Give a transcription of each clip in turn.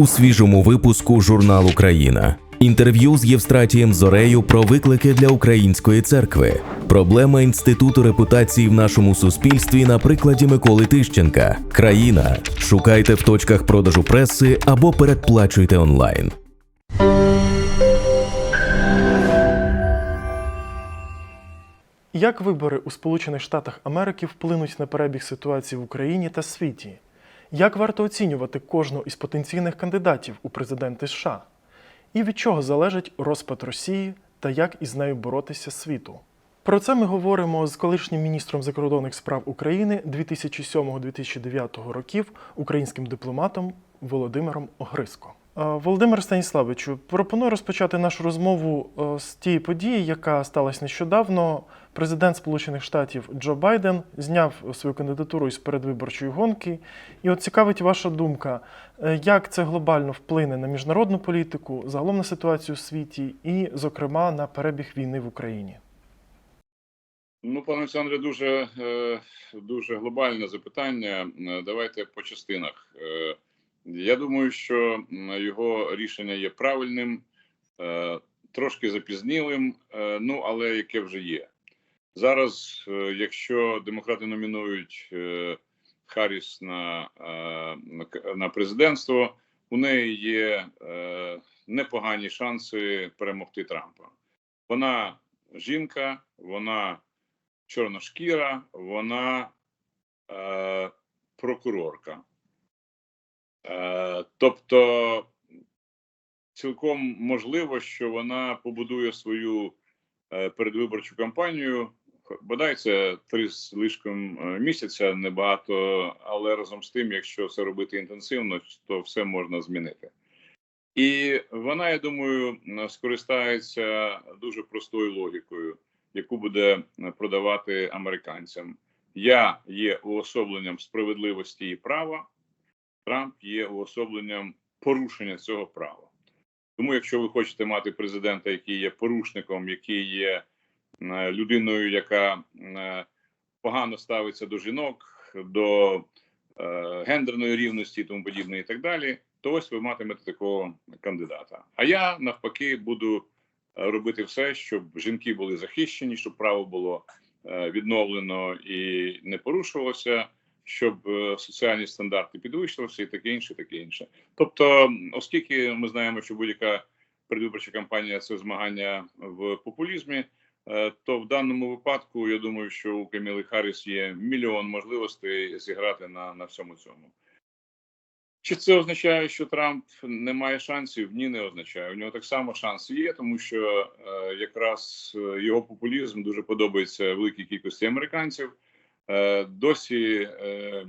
у свіжому випуску журналу Країна. Інтерв'ю з Євстратієм Зорею про виклики для української церкви, проблема інституту репутації в нашому суспільстві на прикладі Миколи Тищенка. Країна. Шукайте в точках продажу преси або передплачуйте онлайн. Як вибори у Сполучених Штатах Америки вплинуть на перебіг ситуації в Україні та світі? Як варто оцінювати кожного із потенційних кандидатів у президенти США? І від чого залежить розпад Росії та як із нею боротися світу? Про це ми говоримо з колишнім міністром закордонних справ України 2007-2009 років українським дипломатом Володимиром Огриско. Е, Володимир Станіславовичу, пропоную розпочати нашу розмову е, з тієї події, яка сталася нещодавно. Президент Сполучених Штатів Джо Байден зняв свою кандидатуру із передвиборчої гонки. І от цікавить ваша думка, е, як це глобально вплине на міжнародну політику, загалом на ситуацію у світі і, зокрема, на перебіг війни в Україні. Ну, пане Олександре, дуже дуже глобальне запитання. Давайте по частинах. Я думаю, що його рішення є правильним, е, трошки запізнілим, е, ну але яке вже є. Зараз, е, якщо демократи номінують Харріс на, на президентство, у неї є непогані шанси перемогти Трампа. Вона жінка, вона чорношкіра, вона прокурорка. Е, тобто, цілком можливо, що вона побудує свою е, передвиборчу кампанію. Бодай це три з лишком е, місяця, небагато, але разом з тим, якщо це робити інтенсивно, то все можна змінити. І вона, я думаю, скористається дуже простою логікою яку буде продавати американцям. Я є уособленням справедливості і права. Трамп є уособленням порушення цього права. Тому, якщо ви хочете мати президента, який є порушником, який є е, людиною, яка е, погано ставиться до жінок, до е, гендерної рівності тому подібне, і так далі, то ось ви матимете такого кандидата. А я навпаки буду робити все, щоб жінки були захищені, щоб право було відновлено і не порушувалося, щоб е, соціальні стандарти підвищилися, і таке інше, таке інше. Тобто, оскільки ми знаємо, що будь-яка передвиборча кампанія це змагання в популізмі. е, То в даному випадку я думаю, що у Каміли Харріс є мільйон можливостей зіграти на, на всьому цьому. Чи це означає, що Трамп не має шансів? Ні, не означає. У нього так само шанси є, тому що е, якраз е, його популізм дуже подобається великій кількості американців. Е, досі е,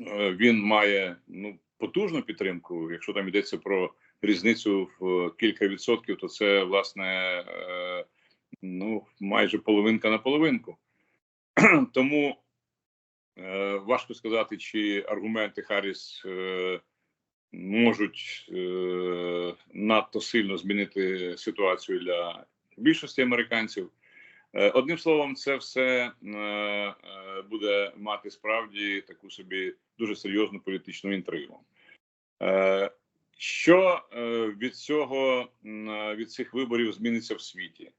е, він має ну потужну підтримку. Якщо там йдеться про різницю в кілька відсотків, то це власне ну майже половинка на половинку. Тому Важко сказати, чи аргументи Харріс можуть надто сильно змінити ситуацію для більшості американців. Е, Одним словом, це все е, е, буде мати справді таку собі дуже серйозну політичну інтригу. Що від цього від цих виборів зміниться в світі?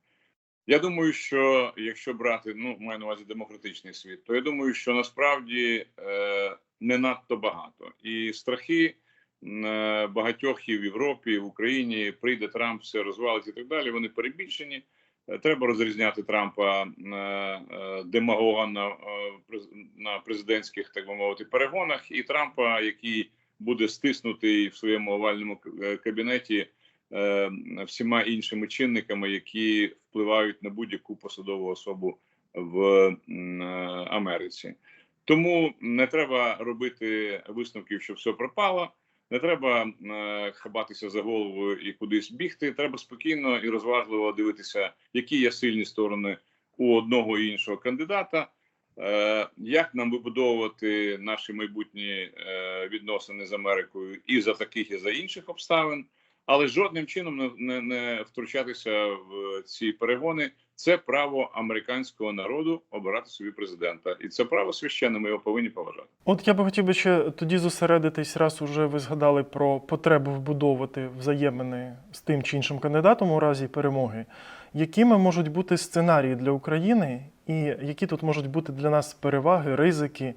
Я думаю, що якщо брати, ну маю на увазі демократичний світ, то я думаю, що насправді не надто багато. І страхи багатьох і в Європі, і в Україні прийде Трамп, все розвалить і так далі. Вони перебільшені. Треба розрізняти Трампа е, е, демагога на, е, на президентських, так би мовити, перегонах, і Трампа, який буде стиснутий в своєму овальному кабінеті всіма іншими чинниками, які впливають на будь-яку посадову особу в Америці. Тому не треба робити висновків, що все пропало. Не треба е, хабатися за голову і кудись бігти. Треба спокійно і розважливо дивитися, які є сильні сторони у одного і іншого кандидата. Е, як нам вибудовувати наші майбутні е, відносини з Америкою і за таких, і за інших обставин. але жодним чином не, не, не втручатися в ці перегони. Це право американського народу обирати собі президента, і це право священне. Ми його повинні поважати. От я би хотів би ще тоді зосередитись, раз уже ви згадали про потребу вбудовувати взаємини з тим чи іншим кандидатом у разі перемоги. Якими можуть бути сценарії для України, і які тут можуть бути для нас переваги, ризики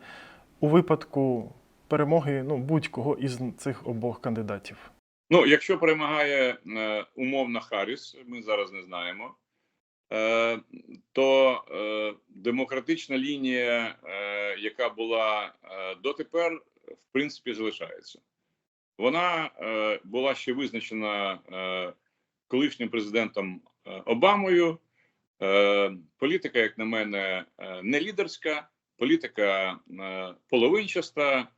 у випадку перемоги ну, будь-кого із цих обох кандидатів? Ну, якщо перемагає е, умовно Харріс, ми зараз не знаємо, то е, демократична лінія, е, яка була е, дотепер, в принципі, залишається. Вона була ще визначена колишнім президентом Обамою. Політика, як на мене, не лідерська, політика половинчаста,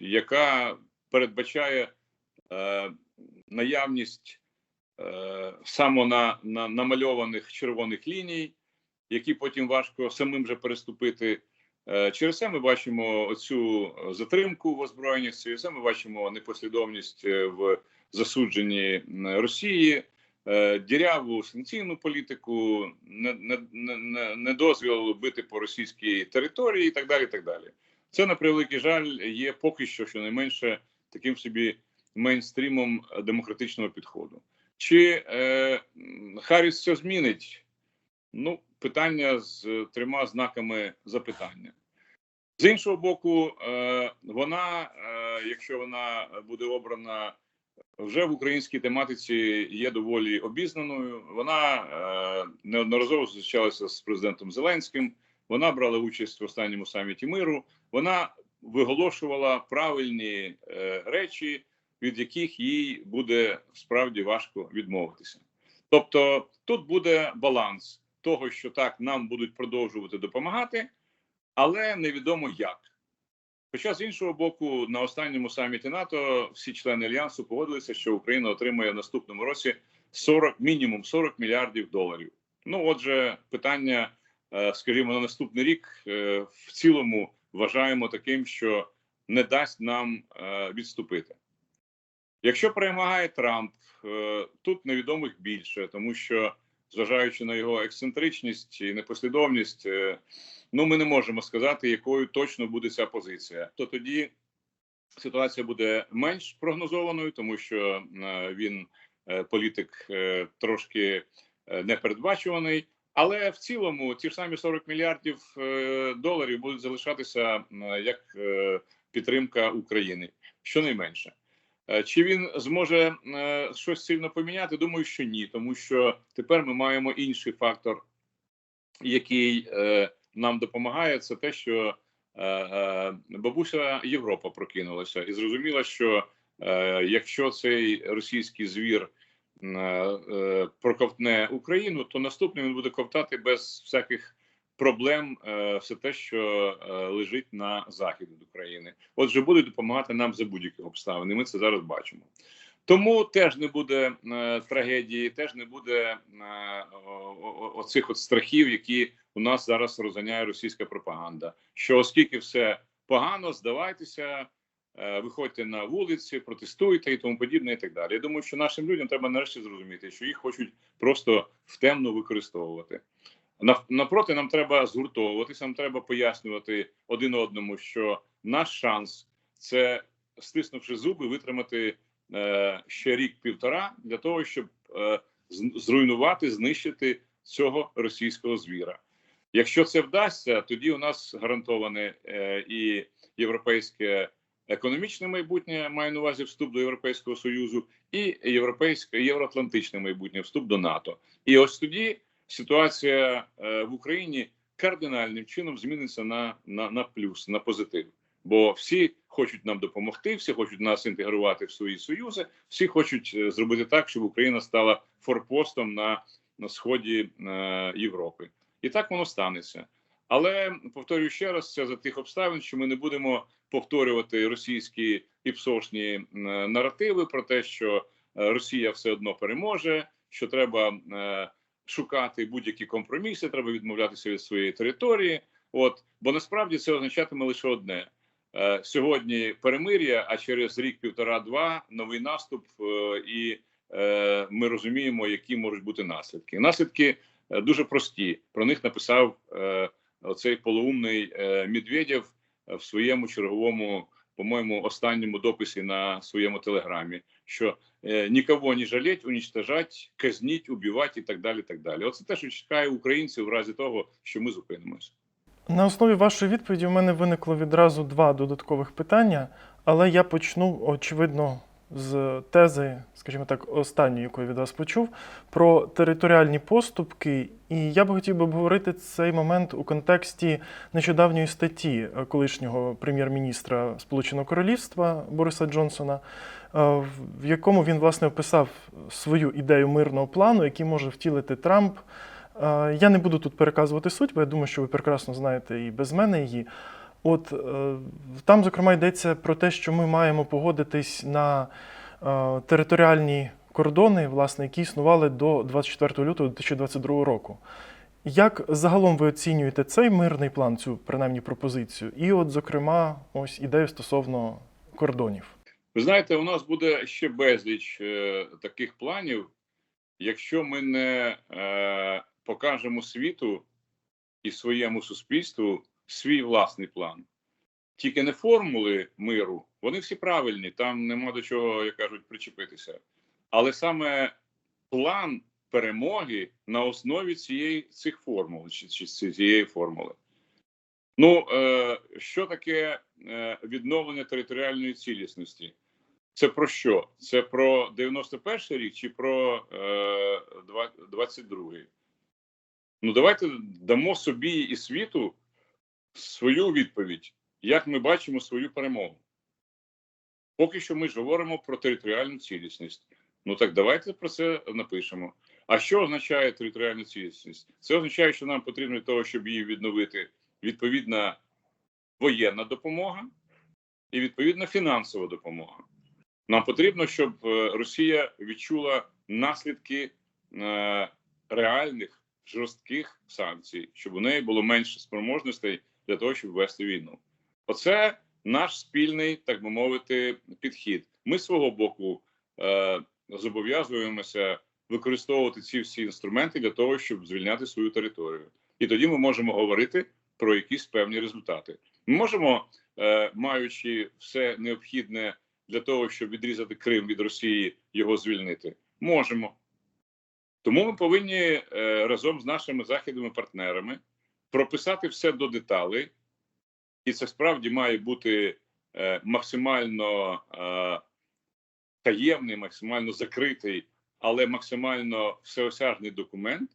яка передбачає наявність е, самона на, намальованих червоних ліній, які потім важко самим же переступити. Е, через це ми бачимо оцю затримку в озброєннях, через це ми бачимо непослідовність е, в засудженні Росії, діряву санкційну політику, не, не, не, не- не бити по російській території і так далі. І так далі. Це на превеликий жаль є поки що щонайменше таким собі мейнстрімом демократичного підходу. Чи е, Харріс це змінить? Ну, питання з трьома знаками запитання. З іншого боку, е, вона, е, якщо вона буде обрана вже в українській тематиці, є доволі обізнаною. Вона е, неодноразово зустрічалася з президентом Зеленським. Вона брала участь в останньому саміті миру. Вона виголошувала правильні е, речі, від яких їй буде справді важко відмовитися. Тобто, тут буде баланс того, що так нам будуть продовжувати допомагати, але невідомо як. Хоча з іншого боку, на останньому саміті НАТО всі члени альянсу погодилися, що Україна отримає в наступному році 40, мінімум 40 мільярдів доларів. Ну, отже, питання, е, скажімо, на наступний рік е, в цілому вважаємо таким, що не дасть нам е, відступити. Якщо перемагає Трамп, е, тут невідомих більше, тому що зважаючи на його ексцентричність і непослідовність, е, ну ми не можемо сказати, якою точно буде ця позиція. То тоді ситуація буде менш прогнозованою, тому що е, він політик трошки непередбачуваний. Але в цілому ті ж самі 40 мільярдів доларів будуть залишатися як підтримка України, щонайменше. Е, Чи він зможе е, щось сильно поміняти? Думаю, що ні, тому що тепер ми маємо інший фактор, який е, нам допомагає. Це те, що бабуся Європа прокинулася і зрозуміла, що якщо цей російський звір проковтне Україну, то наступним він буде ковтати без всяких проблем е, все те, що е, лежить на захід від України. Отже, будуть допомагати нам за будь-яких обставин. Ми це зараз бачимо. Тому теж не буде е, трагедії, теж не буде оцих от страхів, які у нас зараз розганяє російська пропаганда. Що оскільки все погано, здавайтеся, виходьте на вулиці, протестуйте і тому подібне, і так далі. Я думаю, що нашим людям треба нарешті зрозуміти, що їх хочуть просто в темну використовувати. Навпроти, нам треба згуртовуватися, нам треба пояснювати один одному, що наш шанс це стиснувши зуби, витримати е, ще рік-півтора для того, щоб е, зруйнувати, знищити цього російського звіра. Якщо це вдасться, тоді у нас гарантоване е, і європейське економічне майбутнє, маю на увазі вступ до Європейського союзу, і європейське євроатлантичне майбутнє вступ до НАТО. І ось тоді ситуація е, в Україні кардинальним чином зміниться на, на, на плюс, на позитив. Бо всі хочуть нам допомогти, всі хочуть нас інтегрувати в свої союзи, всі хочуть е, зробити так, щоб Україна стала форпостом на, на сході е, Європи. І так воно станеться. Але повторюю ще раз, це за тих обставин, що ми не будемо повторювати російські і псошні е, наративи про те, що Росія все одно переможе, що треба шукати будь-які компроміси, треба відмовлятися від своєї території. От бо насправді це означатиме лише одне: е, сьогодні перемир'я, а через рік, півтора-два новий наступ, е, і е, ми розуміємо, які можуть бути наслідки. Наслідки дуже прості. Про них написав е, оцей полуумний е, Медведєв в своєму черговому, по-моєму, останньому дописі на своєму телеграмі. Що е, нікого не жалеть, уничтожать, казніть, убивати і так далі. так далі. Оце те, що чекає українців в разі того, що ми зупинимося. На основі вашої відповіді у мене виникло відразу два додаткових питання, але я почну, очевидно, з тези, скажімо так, останньої, яку я від вас почув, про територіальні поступки. І я би хотів би обговорити цей момент у контексті нещодавньої статті е, колишнього прем'єр-міністра Сполученого Королівства Бориса Джонсона, е, в якому він власне описав свою ідею мирного плану, який може втілити Трамп. Е, Я не буду тут переказувати суть, бо я думаю, що ви прекрасно знаєте і без мене її. От е, там, зокрема, йдеться про те, що ми маємо погодитись на е, територіальні кордони, власне, які існували до 24 лютого 2022 року. Як загалом ви оцінюєте цей мирний план, цю принаймні пропозицію? І, от, зокрема, ось ідею стосовно кордонів. Ви знаєте, у нас буде ще безліч е, таких планів, якщо ми не е, покажемо світу і своєму суспільству свій власний план. Тільки не формули миру, вони всі правильні, там нема до чого, як кажуть, причепитися. Але саме план перемоги на основі цієї цих формул чи, чи цієї формули. Ну, е, що таке е, відновлення територіальної цілісності? Це про що? Це про 91 рік чи про е, 22-й? Ну, давайте дамо собі і світу свою відповідь, як ми бачимо свою перемогу. Поки що ми ж говоримо про територіальну цілісність. Ну так давайте про це напишемо. А що означає територіальна цілісність? Це означає, що нам потрібно для того, щоб її відновити відповідна воєнна допомога і відповідна фінансова допомога. Нам потрібно, щоб е, Росія відчула наслідки е, реальних жорстких санкцій, щоб у неї було менше спроможностей для того, щоб вести війну. Оце наш спільний, так би мовити, підхід. Ми з свого боку е, зобов'язуємося використовувати ці всі інструменти для того, щоб звільняти свою територію. І тоді ми можемо говорити про якісь певні результати. Ми можемо, е, маючи все необхідне для того, щоб відрізати Крим від Росії, його звільнити, можемо. Тому ми повинні е, разом з нашими західними партнерами прописати все до деталей, і це справді має бути е, максимально е, таємний, максимально закритий, але максимально всеосяжний документ.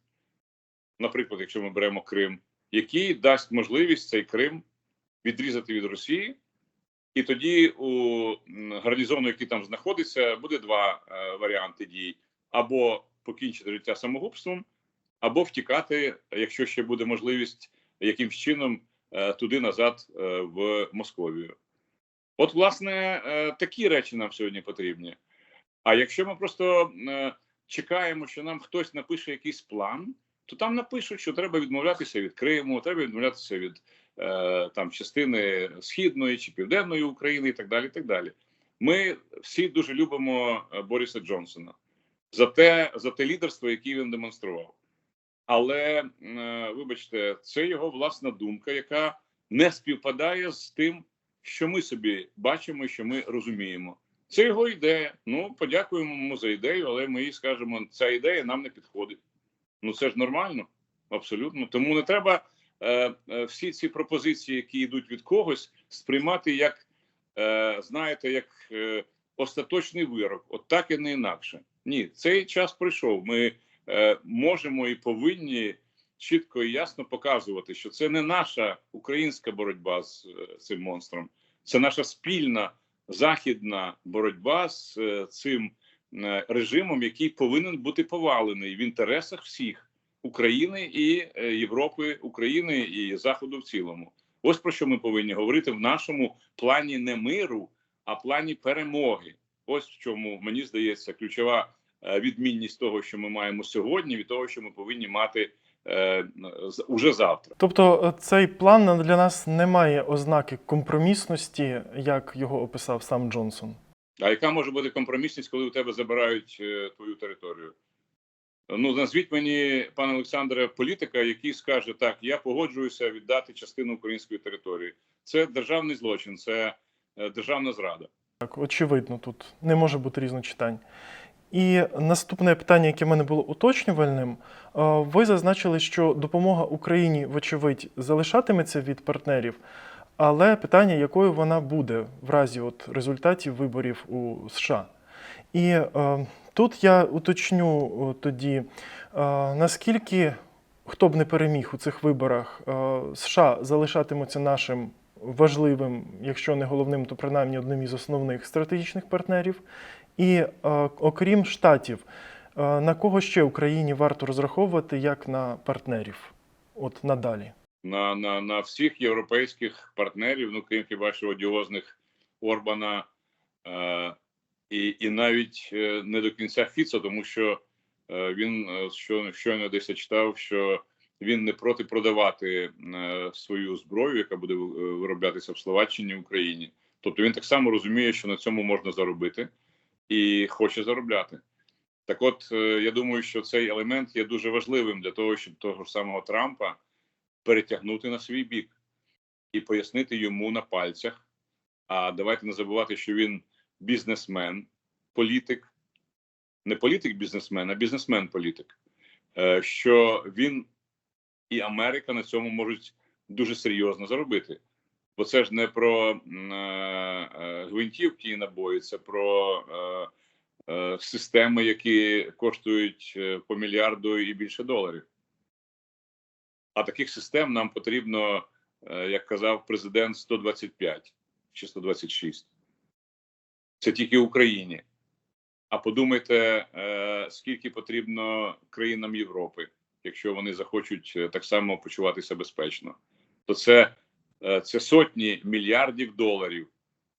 Наприклад, якщо ми беремо Крим, який дасть можливість цей Крим відрізати від Росії, і тоді у гарнізону, який там знаходиться, буде два е, варіанти дій: або покінчити життя самогубством, або втікати, якщо ще буде можливість якимсь чином е, туди назад е, в Московію. От, власне, е, такі речі нам сьогодні потрібні. А якщо ми просто чекаємо, що нам хтось напише якийсь план, то там напишуть, що треба відмовлятися від Криму, треба відмовлятися від там частини східної чи південної України, і так далі. і так далі. Ми всі дуже любимо Бориса Джонсона за те, за те лідерство, яке він демонстрував. Але е, вибачте, це його власна думка, яка не співпадає з тим, що ми собі бачимо, що ми розуміємо. Це його ідея. Ну, подякуємо йому за ідею, але ми їй скажемо, ця ідея нам не підходить. Ну це ж нормально, абсолютно. Тому не треба е, е, всі ці пропозиції, які йдуть від когось, сприймати як, е, знаєте, як е, остаточний вирок. От так і не інакше. Ні, цей час пройшов. Ми можемо і повинні чітко і ясно показувати, що це не наша українська боротьба з е, цим монстром, це наша спільна західна боротьба з е, цим е, режимом, який повинен бути повалений в інтересах всіх України і е, Європи, України і Заходу в цілому. Ось про що ми повинні говорити в нашому плані не миру, а плані перемоги. Ось в чому мені здається ключова е, відмінність того, що ми маємо сьогодні, від того, що ми повинні мати е, уже завтра. Тобто е, цей план для нас не має ознаки компромісності, як його описав сам Джонсон. А яка може бути компромісність, коли у тебе забирають е, твою територію? Ну, назвіть мені, пане Олександре, політика, який скаже, так, я погоджуюся віддати частину української території. Це державний злочин, це е, державна зрада. Так, очевидно, тут не може бути різночитань. І наступне питання, яке в мене було уточнювальним, е, ви зазначили, що допомога Україні, вочевидь, залишатиметься від партнерів, але питання, якою вона буде в разі от результатів виборів у США. І е, тут я уточню тоді, е, наскільки хто б не переміг у цих виборах, е, США залишатимуться нашим важливим, якщо не головним, то принаймні одним із основних стратегічних партнерів. І е, окрім штатів, е, на кого ще Україні варто розраховувати як на партнерів? От надалі. на, на, на всіх європейських партнерів, ну крім хіба що одіозних Орбана е, і, і навіть е, не до кінця Фіца, тому що він що, щойно десь читав, що він не проти продавати свою зброю, яка буде вироблятися в Словаччині в Україні. Тобто він так само розуміє, що на цьому можна заробити і хоче заробляти. Так, от е, я думаю, що цей елемент є дуже важливим для того, щоб того ж самого Трампа перетягнути на свій бік і пояснити йому на пальцях. А давайте не забувати, що він бізнесмен, політик, не політик-бізнесмен, а бізнесмен-політик. Е, Що він і Америка на цьому можуть дуже серйозно заробити. Бо це ж не про е, е, гвинтівки і набої, це про е, системи, які коштують по мільярду і більше доларів. А таких систем нам потрібно, як казав президент, 125 чи 126. Це тільки Україні. А подумайте, скільки потрібно країнам Європи, якщо вони захочуть так само почуватися безпечно, то це, це сотні мільярдів доларів,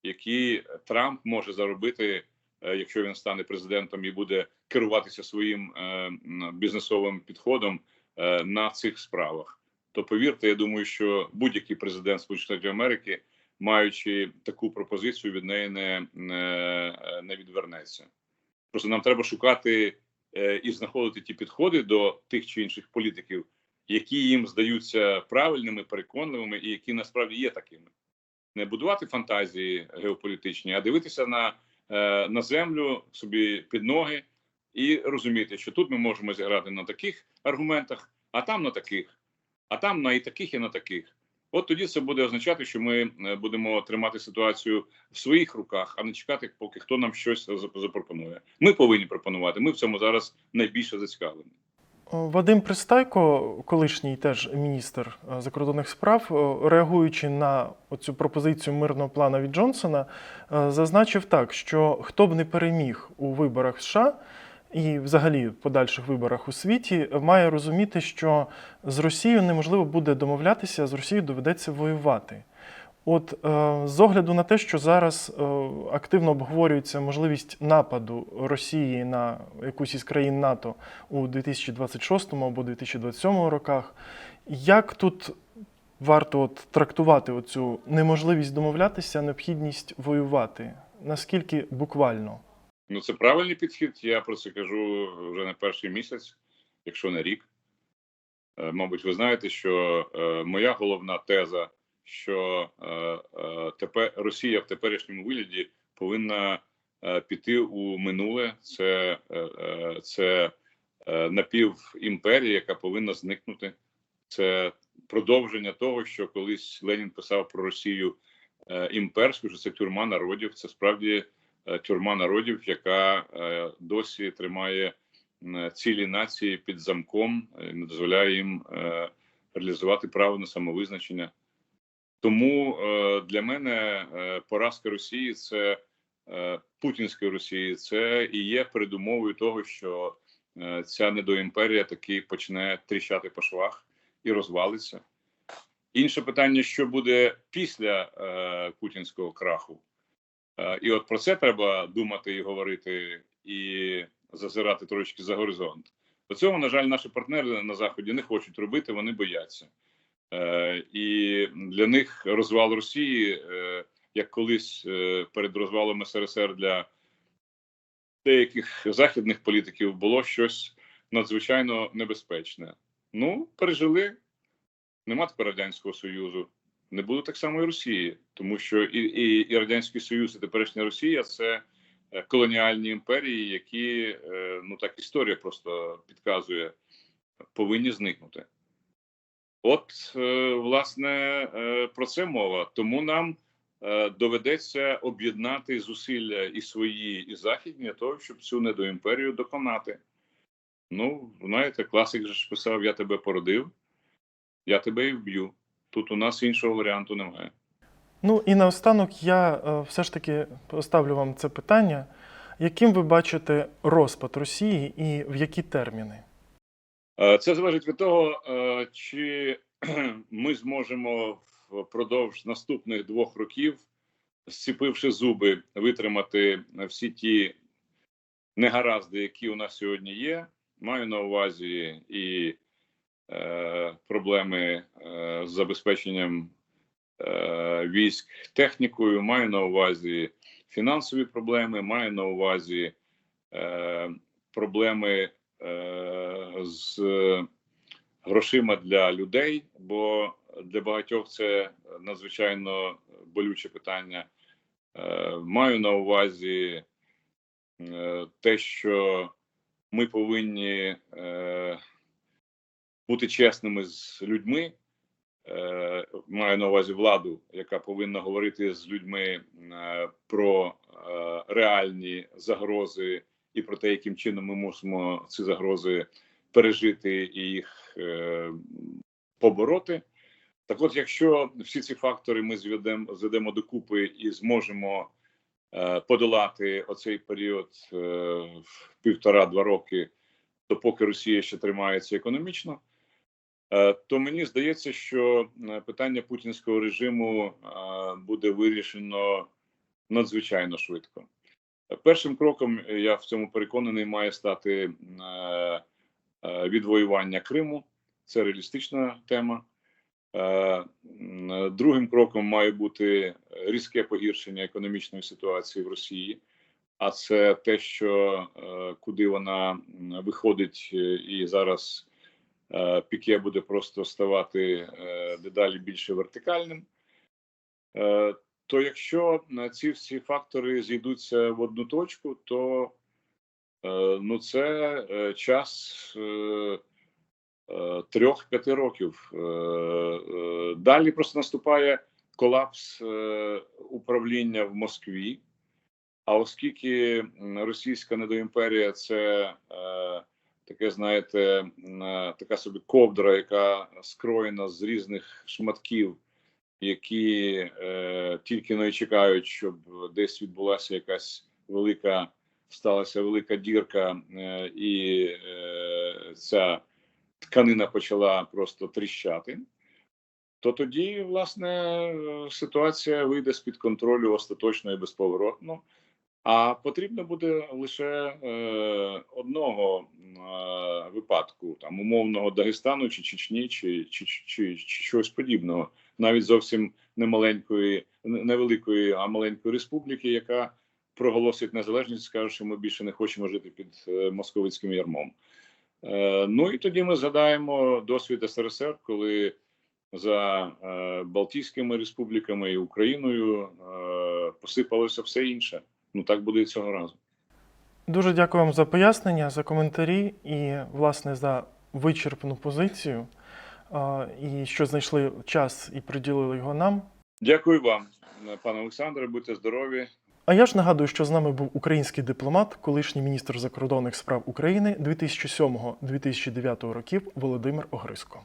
які Трамп може заробити, е, якщо він стане президентом і буде керуватися своїм е, бізнесовим підходом е, на цих справах. То повірте, я думаю, що будь-який президент Сполучених Штатів Америки, маючи таку пропозицію, від неї не, не, не відвернеться. Просто нам треба шукати е, і знаходити ті підходи до тих чи інших політиків, які їм здаються правильними, переконливими, і які насправді є такими. Не будувати фантазії геополітичні, а дивитися на, е, на землю собі під ноги і розуміти, що тут ми можемо зіграти на таких аргументах, а там на таких, а там на і таких, і на таких. От тоді це буде означати, що ми е, будемо тримати ситуацію в своїх руках, а не чекати, поки хто нам щось запропонує. Ми повинні пропонувати. Ми в цьому зараз найбільше зацікавлені. Вадим Пристайко, колишній теж міністр е, закордонних справ, е, реагуючи на цю пропозицію мирного плану від Джонсона, е, зазначив так, що хто б не переміг у виборах США і взагалі в подальших виборах у світі, має розуміти, що з Росією неможливо буде домовлятися, з Росією доведеться воювати. От е, з огляду на те, що зараз е, активно обговорюється можливість нападу Росії на якусь із країн НАТО у 2026 або 2027 роках, як тут варто от трактувати оцю неможливість домовлятися, необхідність воювати? Наскільки буквально? Ну це правильний підхід. Я про це кажу вже не перший місяць, якщо не рік. Е, Мабуть, ви знаєте, що моя головна теза, що е, е, тепер Росія в теперішньому вигляді повинна е, піти у минуле. Це, це напівімперія, яка повинна зникнути. Це продовження того, що колись Ленін писав про Росію імперську, що це тюрма народів. Це справді тюрма народів, яка досі тримає цілі нації під замком, не дозволяє їм реалізувати право на самовизначення. Тому е, для мене е, поразка Росії це е, путінської Росії, це і є передумовою того, що ця недоімперія таки почне тріщати по швах і розвалиться. Інше питання: що буде після путінського краху? І от про це треба думати і говорити, і зазирати трошки за горизонт. Цього, на жаль, наші партнери на заході не хочуть робити, вони бояться. Е, і для них розвал Росії, е, як колись е, перед розвалом СРСР для деяких західних політиків, було щось надзвичайно небезпечне. Ну, пережили. Нема тепер радянського союзу. Не буде так само і Росії, тому що і, і, і радянський союз, і теперішня Росія це колоніальні імперії, які ну так історія просто підказує, повинні зникнути. От, е, власне, е, про це мова. Тому нам е, доведеться об'єднати зусилля і свої, і західні для того, щоб цю недоімперію доконати. Ну, знаєте, класик же ж писав: Я тебе породив, я тебе і вб'ю. Тут у нас іншого варіанту немає. Ну і наостанок я все ж таки поставлю вам це питання. Яким ви бачите розпад Росії і в які терміни? Е, Це залежить від того, е, чи ми зможемо впродовж наступних двох років, зціпивши зуби, витримати всі ті негаразди, які у нас сьогодні є. Маю на увазі і е, проблеми е, з забезпеченням е, військ технікою, маю на увазі фінансові проблеми, маю на увазі е, проблеми з грошима для людей, бо для багатьох це надзвичайно болюче питання. Е, Маю на увазі е, те, що ми повинні е, бути чесними з людьми. Е, Маю на увазі владу, яка повинна говорити з людьми е, про е, реальні загрози і про те, яким чином ми мусимо ці загрози пережити і їх е, побороти. Так, от, якщо всі ці фактори ми зведемо зведемо докупи і зможемо е, подолати оцей період е, в півтора-два роки, допоки Росія ще тримається економічно, е, то мені здається, що е, питання путінського режиму е, буде вирішено надзвичайно швидко. Першим кроком е, я в цьому переконаний має стати е, е, відвоювання Криму. Це реалістична тема. Другим кроком має бути різке погіршення економічної ситуації в Росії, а це те, що куди вона виходить, і зараз піке буде просто ставати дедалі більше вертикальним. То якщо ці всі фактори зійдуться в одну точку, то е, ну це е, час. е, трьох-п'яти років. Далі просто наступає колапс управління в Москві. А оскільки російська недоімперія це таке, знаєте, така собі ковдра, яка скроєна з різних шматків, які е, тільки не чекають, щоб десь відбулася якась велика, сталася велика дірка, е, і е, ця тканина почала просто тріщати, то тоді, власне, ситуація вийде з-під контролю остаточно і безповоротно. А потрібно буде лише е, одного е, випадку, там умовного Дагестану чи Чечні, чи, чи, чи, чи щось подібного, навіть зовсім не маленької, не- невеликої, а маленької республіки, яка проголосить незалежність, скаже, що ми більше не хочемо жити під е, московицьким ярмом. Е, Ну і тоді ми згадаємо досвід СРСР, коли за е, Балтійськими республіками і Україною посипалося все інше. Ну так буде і цього разу. Дуже дякую вам за пояснення, за коментарі і, власне, за вичерпну позицію. І що знайшли час і приділили його нам. Дякую вам, пане Олександре. Будьте здорові. А я ж нагадую, що з нами був український дипломат, колишній міністр закордонних справ України 2007-2009 років Володимир Огриско.